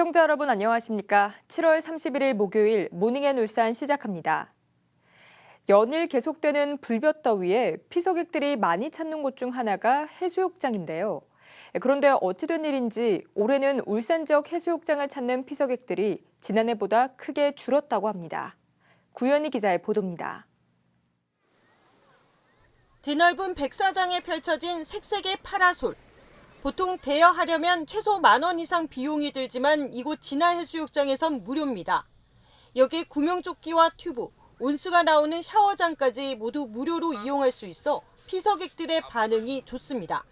시청자 여러분 안녕하십니까? 7월 31일 목요일 모닝앤 울산 시작합니다. 연일 계속되는 불볕더위에 피서객들이 많이 찾는 곳 중 하나가 해수욕장인데요. 그런데 어찌된 일인지 올해는 울산 지역 해수욕장을 찾는 피서객들이 지난해보다 크게 줄었다고 합니다. 구현희 기자의 보도입니다. 드넓은 백사장에 펼쳐진 색색의 파라솔. 보통 대여하려면 최소 만 원 이상 비용이 들지만 이곳 진화해수욕장에선 무료입니다. 여기 구명조끼와 튜브, 온수가 나오는 샤워장까지 모두 무료로 이용할 수 있어 피서객들의 반응이 좋습니다.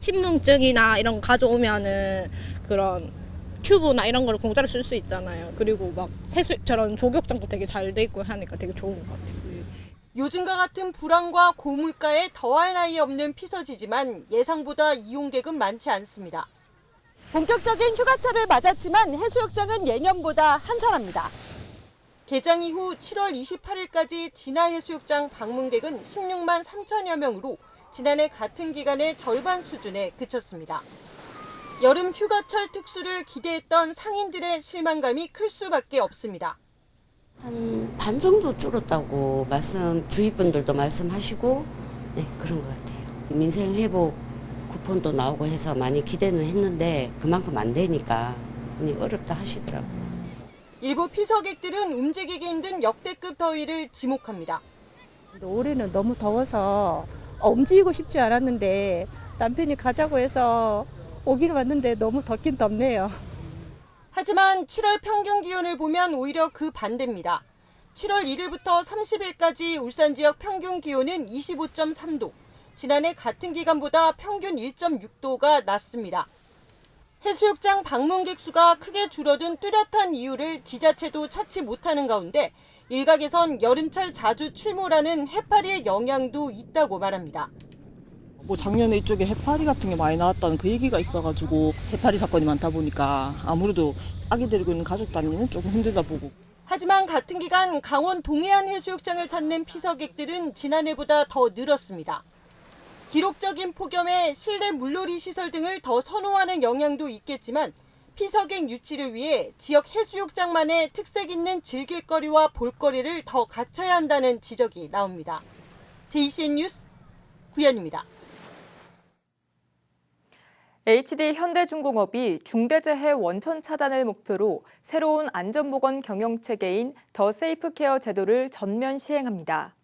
신분증이나 이런 거 가져오면은 그런 튜브나 이런 거를 공짜로 쓸 수 있잖아요. 그리고 막 세수 저런 조격장도 되게 잘 돼 있고 하니까 되게 좋은 것 같아요. 요즘과 같은 불황과 고물가에 더할 나위 없는 피서지지만 예상보다 이용객은 많지 않습니다. 본격적인 휴가철을 맞았지만 해수욕장은 예년보다 한산합니다. 개장 이후 7월 28일까지 진화해수욕장 방문객은 16만 3천여 명으로 지난해 같은 기간의 절반 수준에 그쳤습니다. 여름 휴가철 특수를 기대했던 상인들의 실망감이 클 수밖에 없습니다. 한 반 정도 줄었다고 말씀 주위 분들도 말씀하시고 네 그런 것 같아요. 민생 회복 쿠폰도 나오고 해서 많이 기대는 했는데 그만큼 안 되니까 많이 어렵다 하시더라고요. 일부 피서객들은 움직이기 힘든 역대급 더위를 지목합니다. 올해는 너무 더워서 어, 움직이고 싶지 않았는데 남편이 가자고 해서 오기는 왔는데 너무 덥긴 덥네요. 하지만 7월 평균 기온을 보면 오히려 그 반대입니다. 7월 1일부터 30일까지 울산 지역 평균 기온은 25.3도, 지난해 같은 기간보다 평균 1.6도가 낮습니다. 해수욕장 방문객 수가 크게 줄어든 뚜렷한 이유를 지자체도 찾지 못하는 가운데 일각에선 여름철 자주 출몰하는 해파리의 영향도 있다고 말합니다. 뭐 작년에 이쪽에 해파리 같은 게 많이 나왔다는 그 얘기가 있어가지고 해파리 사건이 많다 보니까 아무래도 아기 데리고 있는 가족 단위는 조금 힘들다 보고 하지만 같은 기간 강원 동해안 해수욕장을 찾는 피서객들은 지난해보다 더 늘었습니다. 기록적인 폭염에 실내 물놀이 시설 등을 더 선호하는 영향도 있겠지만 피서객 유치를 위해 지역 해수욕장만의 특색 있는 즐길거리와 볼거리를 더 갖춰야 한다는 지적이 나옵니다. JCN 뉴스 구현입니다. HD 현대중공업이 중대재해 원천 차단을 목표로 새로운 안전보건 경영체계인 더 세이프케어 제도를 전면 시행합니다.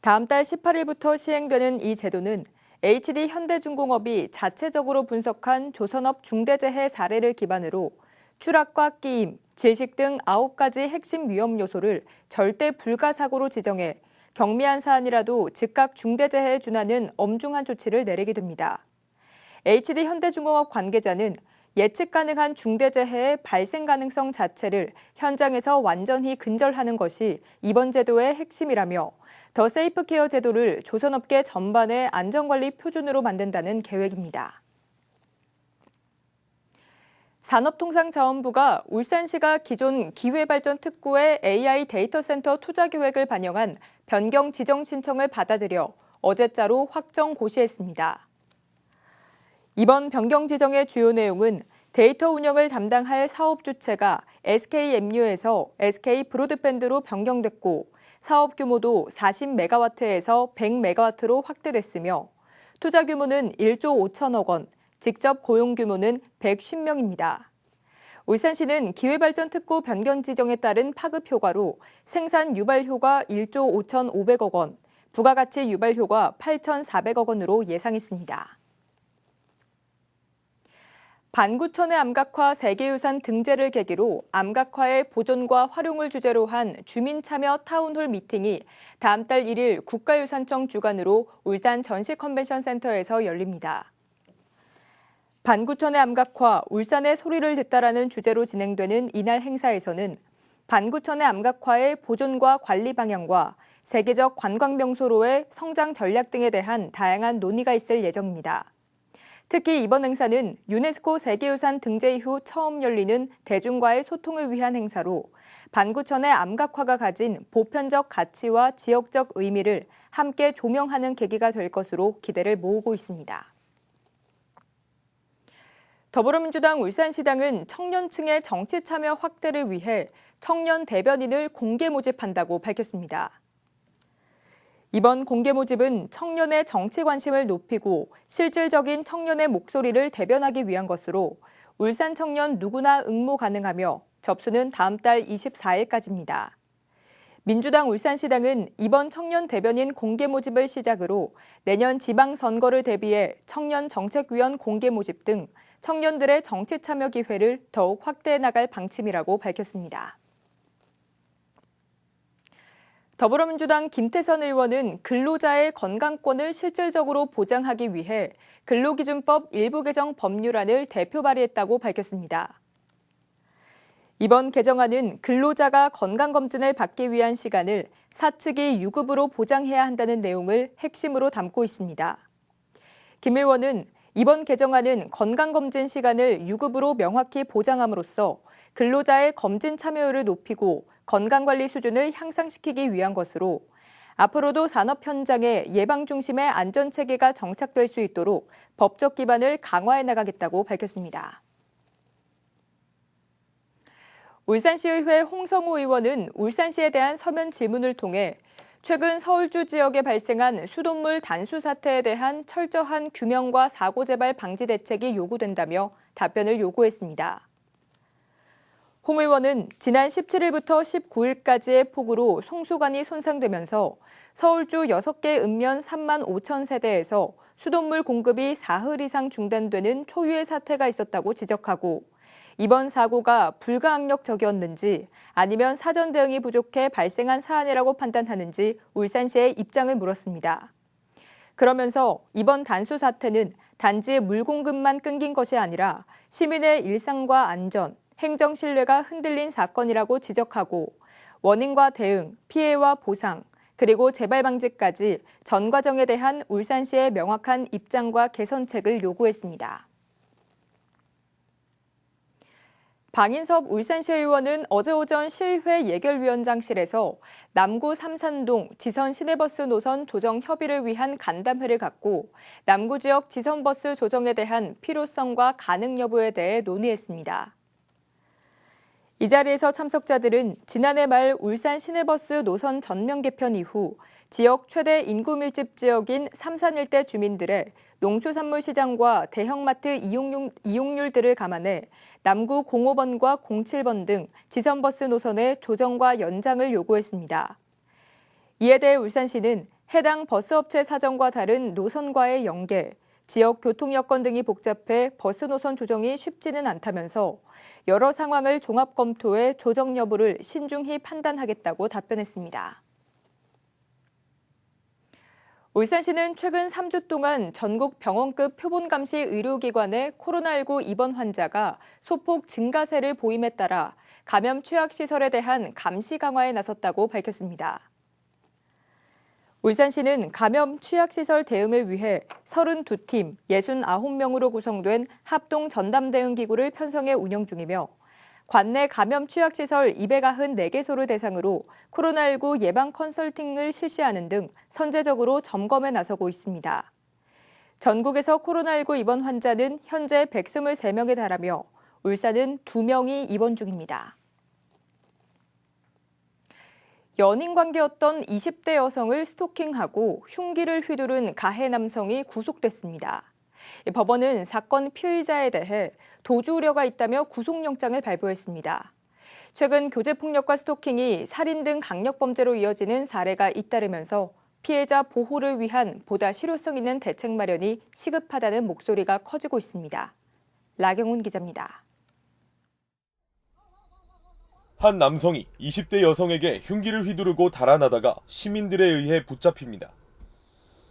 다음 달 18일부터 시행되는 이 제도는 HD 현대중공업이 자체적으로 분석한 조선업 중대재해 사례를 기반으로 추락과 끼임, 질식 등 9가지 핵심 위험 요소를 절대 불가 사고로 지정해 경미한 사안이라도 즉각 중대재해에 준하는 엄중한 조치를 내리게 됩니다. HD 현대중공업 관계자는 예측 가능한 중대재해의 발생 가능성 자체를 현장에서 완전히 근절하는 것이 이번 제도의 핵심이라며 더 세이프 케어 제도를 조선업계 전반의 안전관리 표준으로 만든다는 계획입니다. 산업통상자원부가 울산시가 기존 기회발전특구의 AI 데이터 센터 투자 계획을 반영한 변경 지정 신청을 받아들여 어제자로 확정 고시했습니다. 이번 변경 지정의 주요 내용은 데이터 운영을 담당할 사업 주체가 SKMU에서 SK 브로드밴드로 변경됐고 사업 규모도 40메가와트에서 100메가와트로 확대됐으며 투자 규모는 1조 5천억 원, 직접 고용 규모는 150명입니다. 울산시는 기회발전 특구 변경 지정에 따른 파급 효과로 생산 유발 효과 1조 5,500억 원, 부가가치 유발 효과 8,400억 원으로 예상했습니다. 반구천의 암각화 세계유산 등재를 계기로 암각화의 보존과 활용을 주제로 한 주민 참여 타운홀 미팅이 다음 달 1일 국가유산청 주관으로 울산 전시 컨벤션 센터에서 열립니다. 반구천의 암각화, 울산의 소리를 듣다라는 주제로 진행되는 이날 행사에서는 반구천의 암각화의 보존과 관리 방향과 세계적 관광 명소로의 성장 전략 등에 대한 다양한 논의가 있을 예정입니다. 특히 이번 행사는 유네스코 세계유산 등재 이후 처음 열리는 대중과의 소통을 위한 행사로 반구천의 암각화가 가진 보편적 가치와 지역적 의미를 함께 조명하는 계기가 될 것으로 기대를 모으고 있습니다. 더불어민주당 울산시당은 청년층의 정치 참여 확대를 위해 청년 대변인을 공개 모집한다고 밝혔습니다. 이번 공개 모집은 청년의 정치 관심을 높이고 실질적인 청년의 목소리를 대변하기 위한 것으로 울산 청년 누구나 응모 가능하며 접수는 다음 달 24일까지입니다. 민주당 울산시당은 이번 청년 대변인 공개 모집을 시작으로 내년 지방선거를 대비해 청년 정책위원 공개 모집 등 청년들의 정치 참여 기회를 더욱 확대해 나갈 방침이라고 밝혔습니다. 더불어민주당 김태선 의원은 근로자의 건강권을 실질적으로 보장하기 위해 근로기준법 일부 개정 법률안을 대표 발의했다고 밝혔습니다. 이번 개정안은 근로자가 건강검진을 받기 위한 시간을 사측이 유급으로 보장해야 한다는 내용을 핵심으로 담고 있습니다. 김 의원은 이번 개정안은 건강검진 시간을 유급으로 명확히 보장함으로써 근로자의 검진 참여율을 높이고 건강관리 수준을 향상시키기 위한 것으로 앞으로도 산업 현장에 예방 중심의 안전 체계가 정착될 수 있도록 법적 기반을 강화해 나가겠다고 밝혔습니다. 울산시의회 홍성우 의원은 울산시에 대한 서면 질문을 통해 최근 서울주 지역에 발생한 수돗물 단수 사태에 대한 철저한 규명과 사고 재발 방지 대책이 요구된다며 답변을 요구했습니다. 홍 의원은 지난 17일부터 19일까지의 폭우로 송수관이 손상되면서 서울주 6개 읍면 3만 5천 세대에서 수돗물 공급이 사흘 이상 중단되는 초유의 사태가 있었다고 지적하고 이번 사고가 불가항력적이었는지 아니면 사전 대응이 부족해 발생한 사안이라고 판단하는지 울산시의 입장을 물었습니다. 그러면서 이번 단수 사태는 단지 물 공급만 끊긴 것이 아니라 시민의 일상과 안전, 행정 신뢰가 흔들린 사건이라고 지적하고 원인과 대응, 피해와 보상, 그리고 재발 방지까지 전 과정에 대한 울산시의 명확한 입장과 개선책을 요구했습니다. 방인섭 울산시 의원은 어제 오전 실회 예결위원장실에서 남구 삼산동 지선 시내버스 노선 조정 협의를 위한 간담회를 갖고 남구 지역 지선버스 조정에 대한 필요성과 가능 여부에 대해 논의했습니다. 이 자리에서 참석자들은 지난해 말 울산 시내버스 노선 전면 개편 이후 지역 최대 인구 밀집 지역인 삼산 일대 주민들의 농수산물 시장과 대형마트 이용률, 이용률들을 감안해 남구 05번과 07번 등 지선버스 노선의 조정과 연장을 요구했습니다. 이에 대해 울산시는 해당 버스업체 사정과 다른 노선과의 연계, 지역 교통 여건 등이 복잡해 버스 노선 조정이 쉽지는 않다면서 여러 상황을 종합 검토해 조정 여부를 신중히 판단하겠다고 답변했습니다. 울산시는 최근 3주 동안 전국 병원급 표본감시 의료기관의 코로나19 입원 환자가 소폭 증가세를 보임에 따라 감염 취약시설에 대한 감시 강화에 나섰다고 밝혔습니다. 울산시는 감염 취약시설 대응을 위해 32팀 69명으로 구성된 합동 전담 대응 기구를 편성해 운영 중이며 관내 감염 취약시설 294개소를 대상으로 코로나19 예방 컨설팅을 실시하는 등 선제적으로 점검에 나서고 있습니다. 전국에서 코로나19 입원 환자는 현재 123명에 달하며 울산은 2명이 입원 중입니다. 연인 관계였던 20대 여성을 스토킹하고 흉기를 휘두른 가해 남성이 구속됐습니다. 법원은 사건 피의자에 대해 도주 우려가 있다며 구속영장을 발부했습니다. 최근 교제폭력과 스토킹이 살인 등 강력범죄로 이어지는 사례가 잇따르면서 피해자 보호를 위한 보다 실효성 있는 대책 마련이 시급하다는 목소리가 커지고 있습니다. 라경훈 기자입니다. 한 남성이 20대 여성에게 흉기를 휘두르고 달아나다가 시민들에 의해 붙잡힙니다.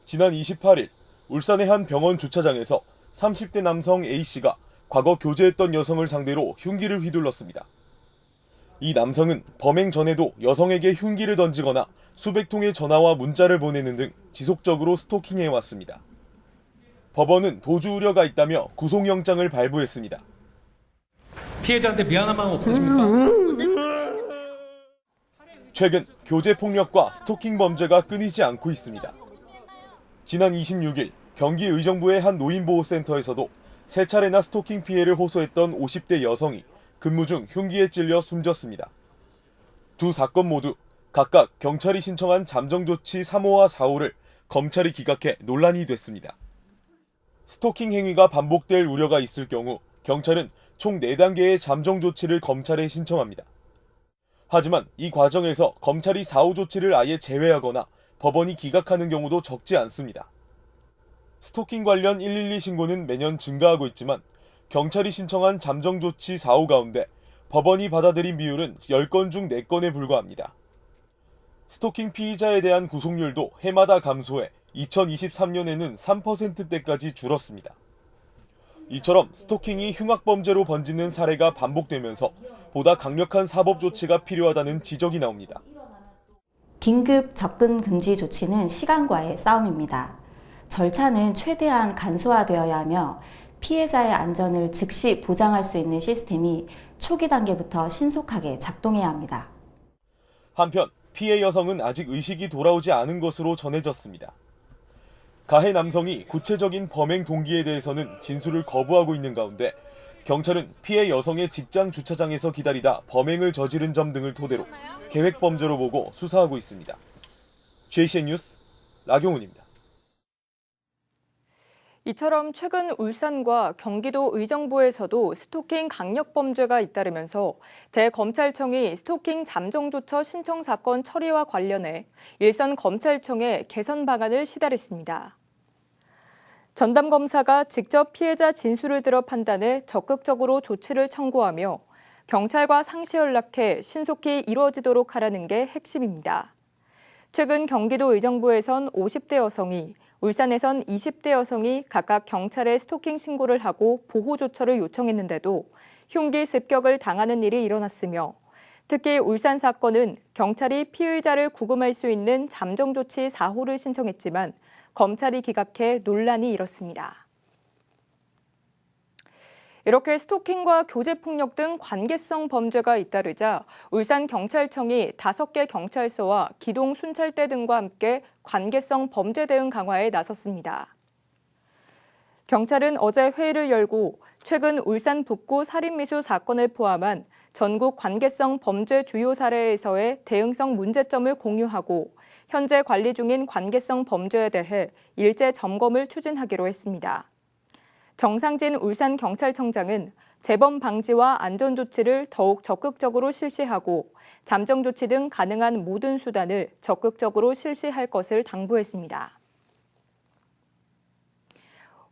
지난 28일 울산의 한 병원 주차장에서 30대 남성 A씨가 과거 교제했던 여성을 상대로 흉기를 휘둘렀습니다. 이 남성은 범행 전에도 여성에게 흉기를 던지거나 수백 통의 전화와 문자를 보내는 등 지속적으로 스토킹해 왔습니다. 법원은 도주 우려가 있다며 구속영장을 발부했습니다. 피해자한테 미안한 마음 없으십니까? 최근 교제 폭력과 스토킹 범죄가 끊이지 않고 있습니다. 지난 26일 경기 의정부의 한 노인보호센터에서도 세 차례나 스토킹 피해를 호소했던 50대 여성이 근무 중 흉기에 찔려 숨졌습니다. 두 사건 모두 각각 경찰이 신청한 잠정조치 3호와 4호를 검찰이 기각해 논란이 됐습니다. 스토킹 행위가 반복될 우려가 있을 경우 경찰은 총 4단계의 잠정조치를 검찰에 신청합니다. 하지만 이 과정에서 검찰이 4호 조치를 아예 제외하거나 법원이 기각하는 경우도 적지 않습니다. 스토킹 관련 112 신고는 매년 증가하고 있지만 경찰이 신청한 잠정 조치 4호 가운데 법원이 받아들인 비율은 10건 중 4건에 불과합니다. 스토킹 피의자에 대한 구속률도 해마다 감소해 2023년에는 3%대까지 줄었습니다. 이처럼 스토킹이 흉악범죄로 번지는 사례가 반복되면서 보다 강력한 사법 조치가 필요하다는 지적이 나옵니다. 긴급 접근 금지 조치는 시간과의 싸움입니다. 절차는 최대한 간소화되어야 하며 피해자의 안전을 즉시 보장할 수 있는 시스템이 초기 단계부터 신속하게 작동해야 합니다. 한편 피해 여성은 아직 의식이 돌아오지 않은 것으로 전해졌습니다. 가해 남성이 구체적인 범행 동기에 대해서는 진술을 거부하고 있는 가운데 경찰은 피해 여성의 직장 주차장에서 기다리다 범행을 저지른 점 등을 토대로 계획 범죄로 보고 수사하고 있습니다. JCN 뉴스 나경훈입니다. 이처럼 최근 울산과 경기도 의정부에서도 스토킹 강력 범죄가 잇따르면서 대검찰청이 스토킹 잠정조처 신청 사건 처리와 관련해 일선 검찰청에 개선 방안을 시달했습니다. 전담 검사가 직접 피해자 진술을 들어 판단해 적극적으로 조치를 청구하며 경찰과 상시 연락해 신속히 이루어지도록 하라는 게 핵심입니다. 최근 경기도 의정부에선 50대 여성이 울산에선 20대 여성이 각각 경찰에 스토킹 신고를 하고 보호 조처를 요청했는데도 흉기 습격을 당하는 일이 일어났으며 특히 울산 사건은 경찰이 피의자를 구금할 수 있는 잠정 조치 4호를 신청했지만 검찰이 기각해 논란이 일었습니다. 이렇게 스토킹과 교제폭력 등 관계성 범죄가 잇따르자 울산경찰청이 5개 경찰서와 기동 순찰대 등과 함께 관계성 범죄 대응 강화에 나섰습니다. 경찰은 어제 회의를 열고 최근 울산 북구 살인미수 사건을 포함한 전국 관계성 범죄 주요 사례에서의 대응성 문제점을 공유하고 현재 관리 중인 관계성 범죄에 대해 일제 점검을 추진하기로 했습니다. 정상진 울산경찰청장은 재범 방지와 안전 조치를 더욱 적극적으로 실시하고 잠정 조치 등 가능한 모든 수단을 적극적으로 실시할 것을 당부했습니다.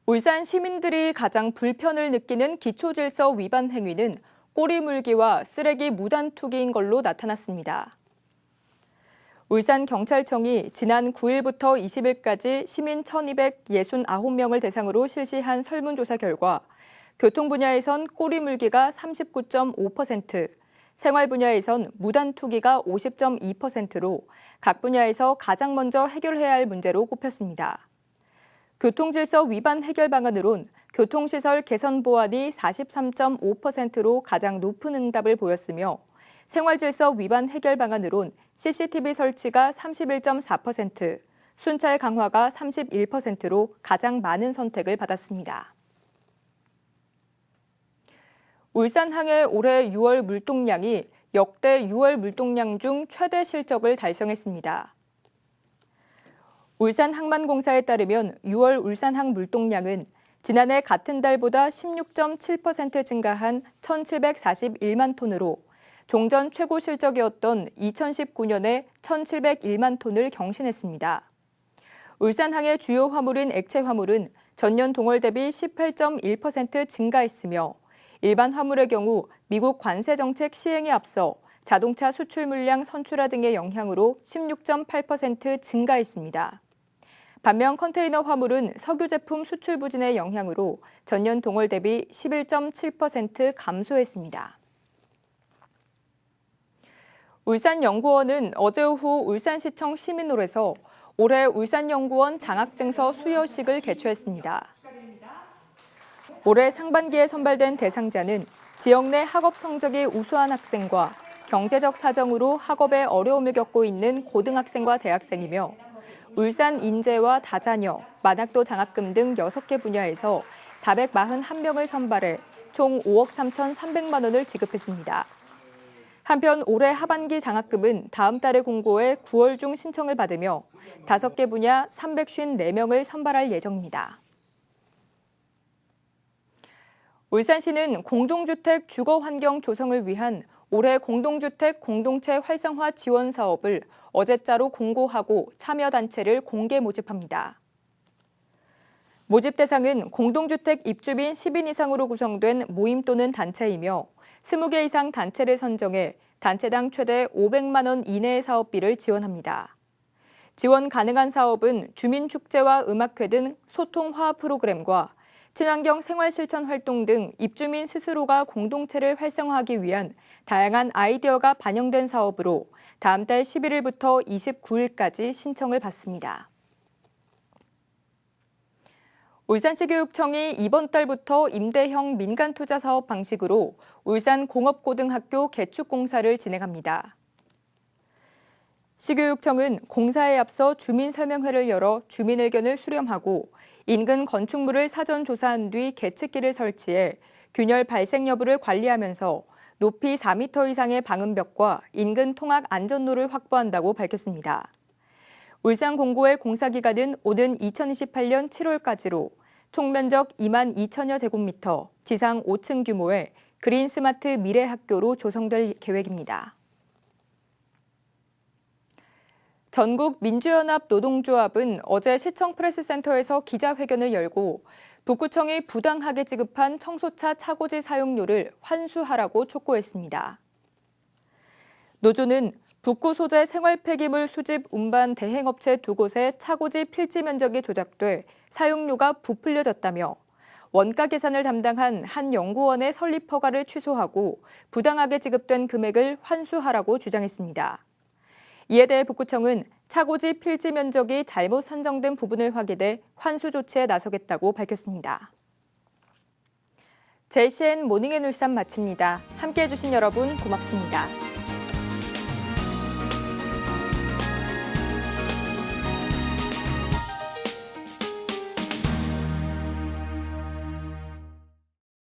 울산 시민들이 가장 불편을 느끼는 기초질서 위반 행위는 꼬리 물기와 쓰레기 무단 투기인 걸로 나타났습니다. 울산경찰청이 지난 9일부터 20일까지 시민 1,269명을 대상으로 실시한 설문조사 결과 교통 분야에선 꼬리 물기가 39.5%, 생활 분야에선 무단 투기가 50.2%로 각 분야에서 가장 먼저 해결해야 할 문제로 꼽혔습니다. 교통질서 위반 해결 방안으론 교통시설 개선 보완이 43.5%로 가장 높은 응답을 보였으며 생활질서 위반 해결 방안으론 CCTV 설치가 31.4%, 순찰 강화가 31%로 가장 많은 선택을 받았습니다. 울산항의 올해 6월 물동량이 역대 6월 물동량 중 최대 실적을 달성했습니다. 울산항만공사에 따르면 6월 울산항 물동량은 지난해 같은 달보다 16.7% 증가한 1,741만 톤으로 종전 최고 실적이었던 2019년에 1,701만 톤을 경신했습니다. 울산항의 주요 화물인 액체 화물은 전년 동월 대비 18.1% 증가했으며 일반 화물의 경우 미국 관세 정책 시행에 앞서 자동차 수출 물량 선출화 등의 영향으로 16.8% 증가했습니다. 반면 컨테이너 화물은 석유 제품 수출 부진의 영향으로 전년 동월 대비 11.7% 감소했습니다. 울산연구원은 어제 오후 울산시청 시민홀에서 올해 울산연구원 장학증서 수여식을 개최했습니다. 올해 상반기에 선발된 대상자는 지역 내 학업 성적이 우수한 학생과 경제적 사정으로 학업에 어려움을 겪고 있는 고등학생과 대학생이며 울산 인재와 다자녀, 만학도 장학금 등 6개 분야에서 441명을 선발해 총 5억 3,300만 원을 지급했습니다. 한편 올해 하반기 장학금은 다음 달에 공고해 9월 중 신청을 받으며 5개 분야 354명을 선발할 예정입니다. 울산시는 공동주택 주거 환경 조성을 위한 올해 공동주택 공동체 활성화 지원 사업을 어제자로 공고하고 참여 단체를 공개 모집합니다. 모집 대상은 공동주택 입주민 10인 이상으로 구성된 모임 또는 단체이며 20개 이상 단체를 선정해 단체당 최대 500만 원 이내의 사업비를 지원합니다. 지원 가능한 사업은 주민축제와 음악회 등 소통 화합 프로그램과 친환경 생활 실천 활동 등 입주민 스스로가 공동체를 활성화하기 위한 다양한 아이디어가 반영된 사업으로 다음 달 11일부터 29일까지 신청을 받습니다. 울산시 교육청이 이번 달부터 임대형 민간 투자 사업 방식으로 울산 공업고등학교 개축 공사를 진행합니다. 시교육청은 공사에 앞서 주민 설명회를 열어 주민 의견을 수렴하고 인근 건축물을 사전 조사한 뒤 계측기를 설치해 균열 발생 여부를 관리하면서 높이 4m 이상의 방음벽과 인근 통학 안전로를 확보한다고 밝혔습니다. 울산 공고의 공사 기간은 오는 2028년 7월까지로 총 면적 2만 2천여 제곱미터, 지상 5층 규모의 그린 스마트 미래 학교로 조성될 계획입니다. 전국 민주연합 노동조합은 어제 시청 프레스센터에서 기자회견을 열고 북구청이 부당하게 지급한 청소차 차고지 사용료를 환수하라고 촉구했습니다. 노조는 북구 소재 생활 폐기물 수집 운반 대행업체 두 곳의 차고지 필지 면적이 조작돼 사용료가 부풀려졌다며 원가 계산을 담당한 한 연구원의 설립 허가를 취소하고 부당하게 지급된 금액을 환수하라고 주장했습니다. 이에 대해 북구청은 차고지 필지 면적이 잘못 산정된 부분을 확인해 환수 조치에 나서겠다고 밝혔습니다. JCN 모닝앤 울산 마칩니다. 함께해 주신 여러분 고맙습니다.